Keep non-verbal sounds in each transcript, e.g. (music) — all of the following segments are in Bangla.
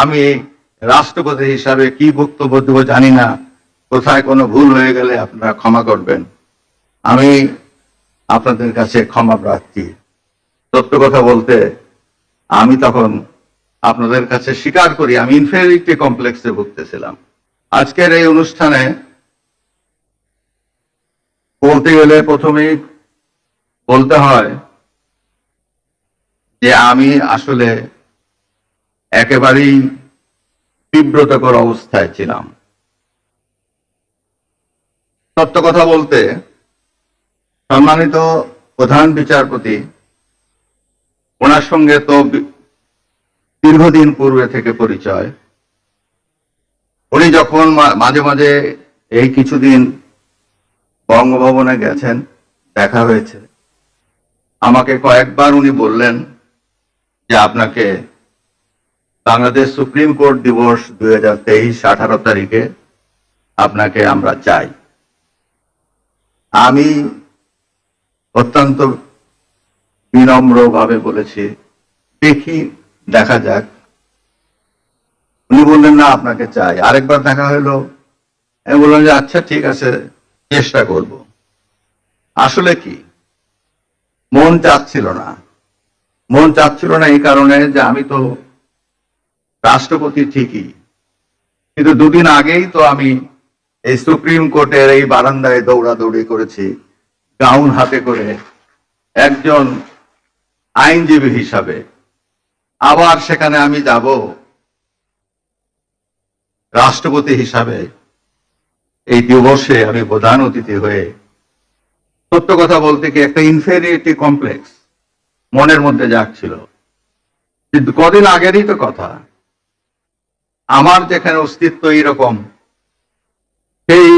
আমি রাষ্ট্রপতি হিসাবে কি বক্তব্য দেবো জানি না। কোথায় কোনো ভুল হয়ে গেলে আপনারা ক্ষমা করবেন। আমি আপনাদের কাছে ক্ষমা প্রার্থী। সত্য কথা বলতে, আমি তখন আপনাদের কাছে স্বীকার করি, আমি ইনফেরিটি কমপ্লেক্সে ভুগতেছিলাম। আজকের এই অনুষ্ঠানে বলতে গেলে প্রথমেই বলতে হয় যে আমি আসলে একেবারেই বিব্রতকর অবস্থায় ছিলাম। সত্য কথা বলতে সম্মানিত প্রধান বিচারপতি, ওনার সঙ্গে তো দীর্ঘদিন পূর্বে থেকে পরিচয়। উনি যখন মাঝে মাঝে এই কিছুদিন বঙ্গভবনে গেছেন, দেখা হয়েছে। আমাকে কয়েকবার উনি বললেন যে আপনাকে বাংলাদেশ সুপ্রিম কোর্ট দিবস দুই হাজার তেইশ আঠারো তারিখে আপনাকে আমরা চাই। আমি অত্যন্ত বিনম্র ভাবে বলেছি, দেখি, দেখা যাক। উনি বললেন, না, আপনাকে চাই। আরেকবার দেখা হলো, আমি বললাম যে আচ্ছা ঠিক আছে, চেষ্টা করব। আসলে কি? মন চাচ্ছিল না। মন চাচ্ছিল না এই কারণে যে আমি তো রাষ্ট্রপতি ঠিকই। কিন্তু দুদিন আগেই তো আমি এই সুপ্রিম কোর্টের এই বারান্দায় দৌড়াদৌড়ি করেছি, গাউন হাতে করে একজন আইনজীবী হিসাবে। আবার সেখানে আমি যাব রাষ্ট্রপতি হিসাবে। এই দিবসে আমি প্রধান অতিথি হয়ে সত্য কথা বলতে কি একটা ইনফেরিয়রিটি কমপ্লেক্স মনের মধ্যে যাচ্ছিল কদিন আগেরই তো কথা। আমার যেখানে অস্তিত্ব এইরকম, সেই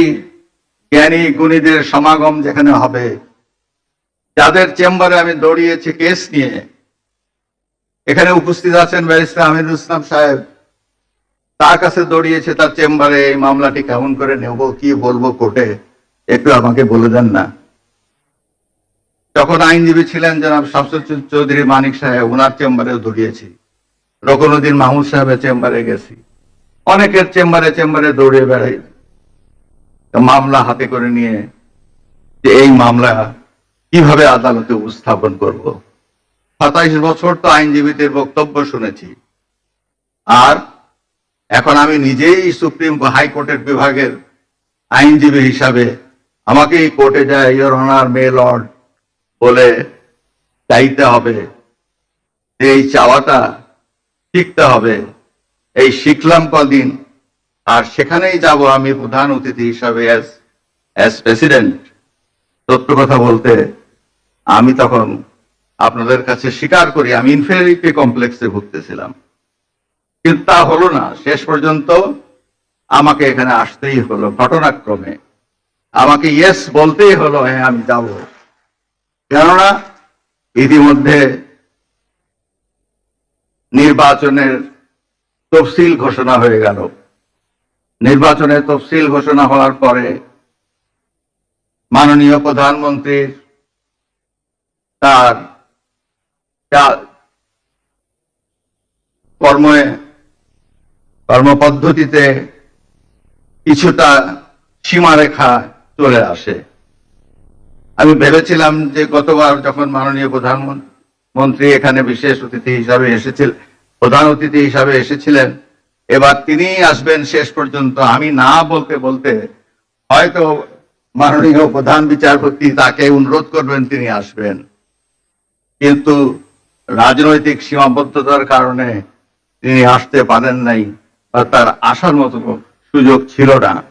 জ্ঞানী গুণীদের সমাগম যেখানে হবে, যাদের চেম্বারে আমি দৌড়িয়েছি কেস নিয়ে, এখানে উপস্থিত আছেন ব্যারিস্টার আমিরুল ইসলাম সাহেব। তার কাছে দৌড়িয়েছে, তার চেম্বারে এই মামলাটি কেমন করে নেব, কি বলব কোর্টে, একটু আমাকে বলে দেন না। তখন আইনজীবী ছিলেন জনাব শামসুল চৌধুরী মানিক সাহেব, ওনার চেম্বারেও দৌড়িয়েছি। রকনুদ্দিন মাহমুদ সাহেবের চেম্বারে গেছি। অনেকের চেম্বারে চেম্বারে দৌড়ে বেড়াই। মামলা হাতে করে নিয়ে যে এই মামলা কীভাবে আদালতে উপস্থাপন করব? সাতাইশ বছর তো আইনজীবীদের বক্তব্য শুনেছি। আর এখন আমি নিজেই সুপ্রিম হাইকোর্টের বিভাগের আইনজীবী হিসাবে আমাকে এই কোর্টে যায় ইয়র অনার মে লর্ড বলে চাইতে হবে। এই চাওয়াটা শিখতে হবে। এই শিখলাম কদিন, আর সেখানেই যাব আমি প্রধান অতিথি হিসাবে অ্যাজ প্রেসিডেন্ট সত্য কথা বলতে, আমি তখন আপনাদের কাছে স্বীকার করি, আমি ইনফেরিটি কমপ্লেক্সে ভুগতেছিলাম। কিন্তু তা হলো না, শেষ পর্যন্ত আমাকে এখানে আসতেই হলো ঘটনাক্রমে। আমাকে ইয়েস বলতেই হলো হ্যাঁ আমি যাব। কেননা, ইতিমধ্যে নির্বাচনের তফসিল ঘোষণা হয়ে গেল। নির্বাচনের তফসিল ঘোষণা হওয়ার পরে মাননীয় প্রধানমন্ত্রীর তার কর্মে, কর্মপদ্ধতিতে কিছুটা সীমারেখা চলে আসে। আমি ভেবেছিলাম যে গতবার যখন মাননীয় প্রধানমন্ত্রী এখানে বিশেষ অতিথি হিসাবে এসেছিল প্রধান অতিথি হিসাবে এসেছিলেন। এবার তিনি আসবেন শেষ পর্যন্ত। আমি না বলতে বলতে হয়তো মাননীয় প্রধান বিচারপতি তাকে অনুরোধ করবেন তিনি আসবেন। কিন্তু রাজনৈতিক সীমাবদ্ধতার কারণে তিনি আসতে পারেন নাই বা তার আসার মতো সুযোগ ছিল না।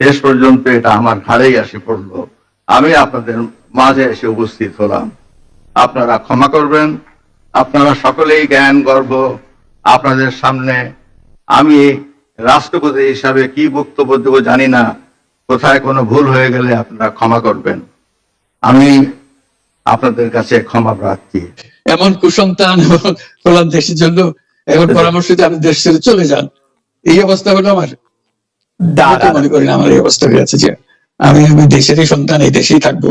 শেষ পর্যন্ত এটা আমার ঘাড়েই আসে পড়ল। আমি আপনাদের মাঝে এসে উপস্থিত হলাম। আপনারা ক্ষমা করবেন। আপনারা সকলেই জ্ঞান গর্ব আপনাদের সামনে। আমি রাষ্ট্রপতি হিসাবে কি বক্তব্য দেবো জানি না। কোথায় কোনো ভুল হয়ে গেলে আপনারা ক্ষমা করবেন। আমি আপনাদের কাছে ক্ষমা প্রার্থী। এমন কুসন্তান (laughs) হলাম দেশের জন্য। এখন পরামর্শ দিয়ে আপনি দেশ ছেড়ে চলে যান। এই অবস্থা হলো আমার। আমি তো মনে করি না আমার এই অবস্থা হয়ে আছে যে আমি আমি দেশেরই সন্তান এই দেশেই থাকব।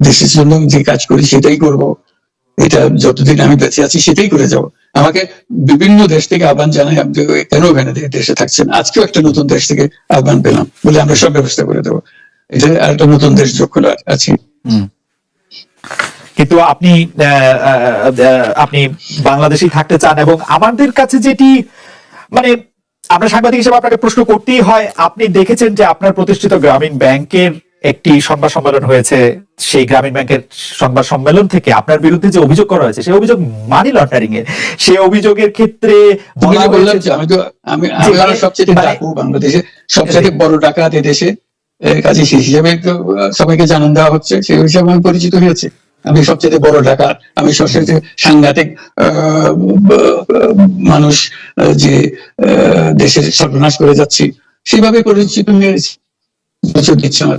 দেশের জন্য যে কাজ করি সেটাই করব। এটা যতদিন আমি বেঁচে আছি সেটাই করে যাব। আমাকে বিভিন্ন দেশ থেকে আহ্বান জানাই আপনি কেন ওখানে দেশে থাকছেন? আজকেও একটা নতুন দেশ থেকে আহ্বান পেলাম বলে আমরা সব ব্যবস্থা করে দেবো। এটা আর একটা নতুন দেশ যোগ করে আছি। কিন্তু আপনি আপনি বাংলাদেশেই থাকতে চান এবং আমাদের কাছে যেটি মানে আমরা সাংবাদিক হিসেবে আপনাকে প্রশ্ন করতেই হয়, আপনি দেখেছেন যে আপনার প্রতিষ্ঠিত গ্রামীণ ব্যাংকের একটি সংবাদ সম্মেলন হয়েছে সেই গ্রামীণ ব্যাংকের সংবাদ সম্মেলন থেকে আপনার বিরুদ্ধে যে অভিযোগ করা হয়েছে সেই অভিযোগ মানি লন্ডারিং এর। সেই অভিযোগের ক্ষেত্রে আমি তো আমি সবচেয়ে মানে- ডাকু বাংলাদেশে সবচেয়ে বড় ডাকাত এ দেশে। কাজে সেই হিসাবে সবাইকে জানান দেওয়া হচ্ছে সেই হিসাবে আমি পরিচিত হয়েছে। আমি সবচেয়ে বড় ডাকাত আমি সবচেয়ে সাংঘাতিক মানুষ যে আহ, দেশের সর্বনাশ করে যাচ্ছি সেভাবে পরিচিত হয়েছি। দিচ্ছে আমার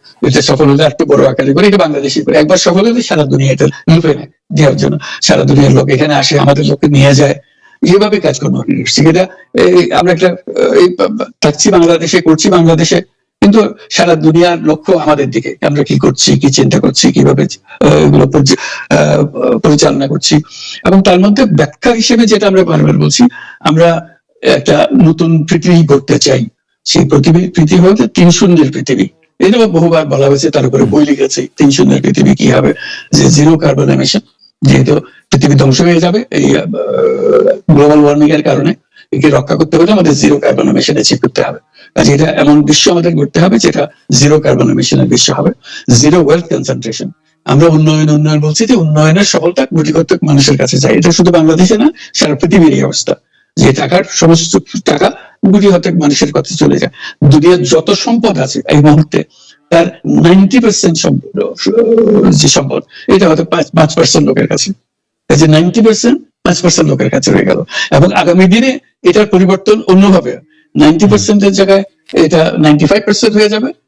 এটা সফল হলে একটু বড় আকারে করে, এটা বাংলাদেশি করি একবার সফল হলে সারা দুনিয়া এটা লুপে দেওয়ার জন্য, সারা দুনিয়ার লোক এখানে আসে, আমাদের লোককে নিয়ে যায়। এইভাবে কাজকর্ম এই আমরা। একটা থাকছি বাংলাদেশে, করছি বাংলাদেশে, কিন্তু সারা দুনিয়ার লক্ষ্য আমাদের দিকে। আমরা কি করছি, কি চিন্তা করছি, কীভাবে এগুলো পরিচালনা করছি। এবং তার মধ্যে ব্যাখ্যা হিসেবে যেটা আমরা বারবার বলছি, আমরা একটা নতুন পৃথিবী করতে চাই। সেই পৃথিবী পৃথিবী হচ্ছে তিন শূন্যের পৃথিবী। এটা বহুবার বলা হয়েছে, তার উপরে বই লিখেছে, তিন শূন্যের পৃথিবী কি হবে? যে জিরো কার্বন এমিশন যেহেতু পৃথিবী ধ্বংস হয়ে যাবে, এই গ্লোবাল ওয়ার্মিং এর কারণে, একে রক্ষা করতে হলে আমাদের জিরো কার্বন এমিশন অ্যাচিভ করতে হবে। কাজে এটা এমন বিশ্ব আমাদের করতে হবে, যেটা জিরো কার্বন এমিশনের বিশ্ব হবে। জিরো ওয়েলথ কনসেন্ট্রেশন আমরা উন্নয়ন উন্নয়ন বলছি যে উন্নয়নের সফলতা কতক মানুষের কাছে যায়। এটা শুধু বাংলাদেশে না, সারা পৃথিবীর এই অবস্থা। যে টাকার সমস্ত টাকা গুটি কতক মানুষের কাছে চলে যায়। দুনিয়ার যত সম্পদ আছে এই মুহূর্তে তার নাইনটি পার্সেন্ট সম্পদ, যে সম্পদ, এটা হয়তো পাঁচ পার্সেন্ট লোকের কাছে। যে নাইনটি পার্সেন্ট পাঁচ পার্সেন্ট লোকের কাছে রয়ে গেল। এবং আগামী দিনে এটার পরিবর্তন অন্যভাবে। নাইনটি পার্সেন্টের জায়গায় এটা নাইনটি ফাইভ পার্সেন্ট হয়ে যাবে।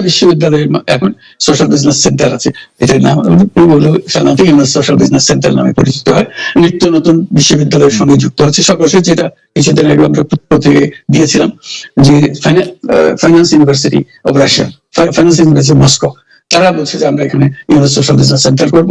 বিশ্ববিদ্যালয়ের মা- এখন সোশ্যাল বিজনেস সেন্টার আছে। এটার নাম সাধারণত সোশ্যাল বিজনেস সেন্টার নামে পরিচিত হয়। নিত্য নতুন বিশ্ববিদ্যালয়ের সঙ্গে যুক্ত হচ্ছে। সর্বশেষ যেটা কিছুদিন আগে আমরা থেকে দিয়েছিলাম যে finance university of Russia finance university Moscow তারা বলছে যে আমরা এখানে সোশ্যাল বিজনেস সেন্টার করব।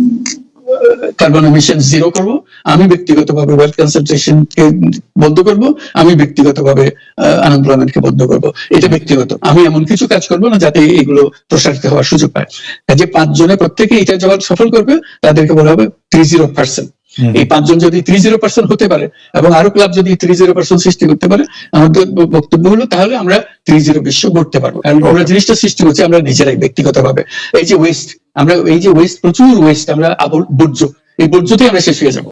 কার্বন এমিশন জিরো করব। আমি ব্যক্তিগতভাবে ওয়েলথ কনসেন্ট্রেশন কে বন্ধ করব, আমি ব্যক্তিগতভাবে আনএমপ্লয়মেন্ট কে বন্ধ করব। এটা ব্যক্তিগত। আমি এমন কিছু কাজ করব না যাতে এগুলো প্রসারিত হওয়ার সুযোগ পায়। যে পাঁচ পাঁচজনে প্রত্যেকে এটা যখন সফল করবে, তাদেরকে বলা হবে থ্রি জিরো পার্সেন্ট। এই পাঁচজন যদি থ্রি জিরো পার্সেন্ট হতে পারে এবং আরও ক্লাব যদি থ্রি জিরো পার্সেন্ট সৃষ্টি করতে পারে আমাদের বক্তব্য হলো তাহলে আমরা থ্রি জিরো বিশ্ব গড়তে পারব। কারণ আমরা জিনিসটা সৃষ্টি করছি আমরা নিজেরাই ব্যক্তিগত ভাবে এই যে ওয়েস্ট আমরা এই যে ওয়েস্ট প্রচুর ওয়েস্ট আমরা বর্জ্য এই বর্জ্যতেই আমরা শেষ হয়ে যাব।